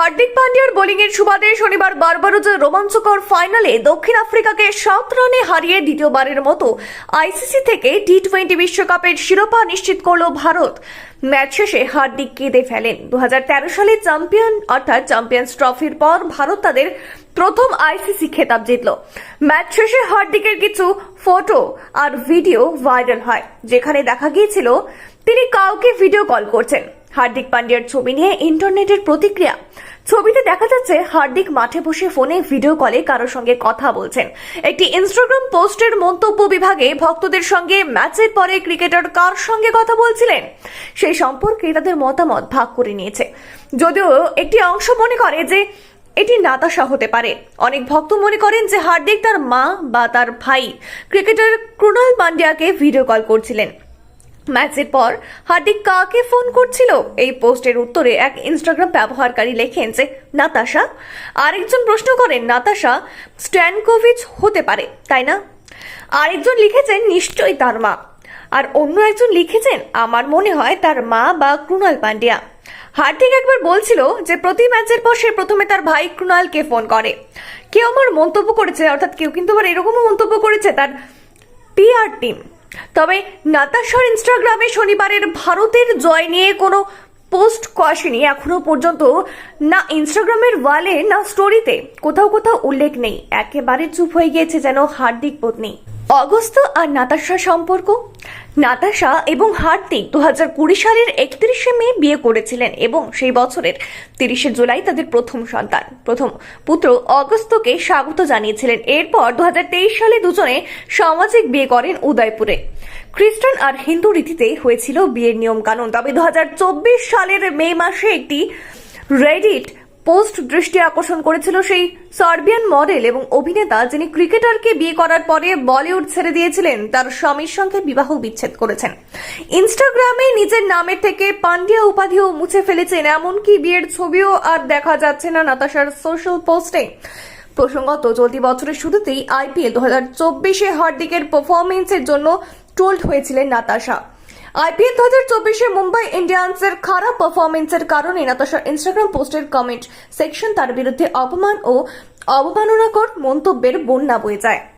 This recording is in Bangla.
হার্দিক পান্ডিয়ার বোলিংয়ের সুবাদে শনিবার বারবারোজের রোমাঞ্চকর ফাইনালে দক্ষিণ আফ্রিকাকে সাত রানে হারিয়ে দ্বিতীয়বারের মতো আইসিসি থেকে টি টোয়েন্টি বিশ্বকাপের শিরোপা নিশ্চিত করল ভারত। ম্যাচ শেষে হার্দিক কেঁদে ফেলেন। দু সালে চ্যাম্পিয়ন অর্থাৎ চ্যাম্পিয়ন্স ট্রফির পর ভারত তাদের প্রথম আইসিসি খেতাব জিতল। ম্যাচ শেষে হার্দিকের কিছু ফটো আর ভিডিও ভাইরাল হয়, যেখানে দেখা গিয়েছিল, তিনি কাউকে ভিডিও কল করছেন। হার্দিক পান্ডিয়ার ছবি নিয়ে ইন্টারনেটের প্রতিক্রিয়া। ছবিতে দেখা যাচ্ছে হার্দিক মাঠে বসে ফোনে ভিডিও কলে কারোর সঙ্গে কথা বলছেন। একটি ইনস্টাগ্রাম পোস্টের মন্তব্য বিভাগে ভক্তদের সঙ্গে ম্যাচের পরে ক্রিকেটার কার সঙ্গে কথা বলছিলেন? সেই সম্পর্কে তাদের মতামত ভাগ করে নিয়েছে। যদিও একটি অংশ মনে করে যে এটি নাতাশা হতে পারে। অনেক ভক্ত মনে করেন যে হার্দিক তার মা বা তার ভাই ক্রিকেটার ক্রুনাল পান্ডিয়াকে ভিডিও কল করছিলেন। ম্যাচের পর হার্দিক কাকে ফোন করছিল? এই পোস্টের উত্তরে এক ইনস্টাগ্রাম ব্যবহারকারী লেখেন যে, নাতাশা। আরেকজন প্রশ্ন করেন, নাতাশা, স্ট্যানকোভিচ হতে পারে, তাই না? আরেকজন লিখেছেন, নিশ্চয়ই তার মা। আর অন্য একজন লিখেছেন, আমার মনে হয় তার মা বা ক্রুনাল পান্ডিয়া। হার্দিক একবার বলছিল যে, প্রতি ম্যাচের পর সে প্রথমে তার ভাই ক্রুনালকে ফোন করে। কেউ আমার মন্তব্য করেছে, অর্থাৎ কেউ কিন্তু আবার এরকমও মন্তব্য করেছে তার পিআর টিম। তবে নাতাশার ইনস্টাগ্রামে শনিবারের ভারতের জয় নিয়ে কোনো পোস্ট কষেনি এখনও পর্যন্ত না ইনস্টাগ্রামের ওয়ালে, না স্টোরিতে কোথাও কোথাও উল্লেখ নেই। একেবারে চুপ হয়ে গিয়েছে যেন হার্দিক পত্নী। অগস্ত আর নাতাশা সম্পর্ক। নাতাশা এবং হার্দিক দু হাজার কুড়ি সালের একত্রিশে মে বিয়ে করেছিলেন এবং সেই বছরের তিরিশে জুলাই তাদের প্রথম সন্তান। প্রথম পুত্র অগস্তকে স্বাগত জানিয়েছিলেন। এরপর দু হাজার তেইশ সালে দুজনে সামাজিক বিয়ে করেন উদয়পুরে। খ্রিস্টান আর হিন্দু রীতিতে হয়েছিল বিয়ের নিয়ম কানুন তবে দু হাজার চব্বিশ সালের মে মাসে একটি রেডিট পোস্ট দৃষ্টি আকর্ষণ করেছিল সেই সার্বিয়ান মডেল এবং অভিনেতা যিনি ক্রিকেটারকে বিয়ে করার পরে বলিউড ছেড়ে দিয়েছিলেন, তার স্বামীর সঙ্গে বিবাহ বিচ্ছেদ করেছেন। ইনস্টাগ্রামে নিজের নামের থেকে পান্ডিয়া উপাধিও মুছে ফেলেছেন, এমনকি বিয়ের ছবিও আর দেখা যাচ্ছে না নাতাশার সোশ্যাল পোস্টে। প্রসঙ্গত, চলতি বছরের শুরুতেই আইপিএল দু হাজার চব্বিশে হার্দিকের পারফরমেন্সের জন্য টোল্ড হয়েছিলেন নাতাশা। আইপিএল দু হাজার চব্বিশে মুম্বাই ইন্ডিয়ান্সের খারাপ পারফরমেন্সের কারণে নাতাশার ইনস্টাগ্রাম পোস্টের কমেন্ট সেকশন তার বিরুদ্ধে অপমান ও অবমাননাকর মন্তব্যের বন্যা বয়ে যায়।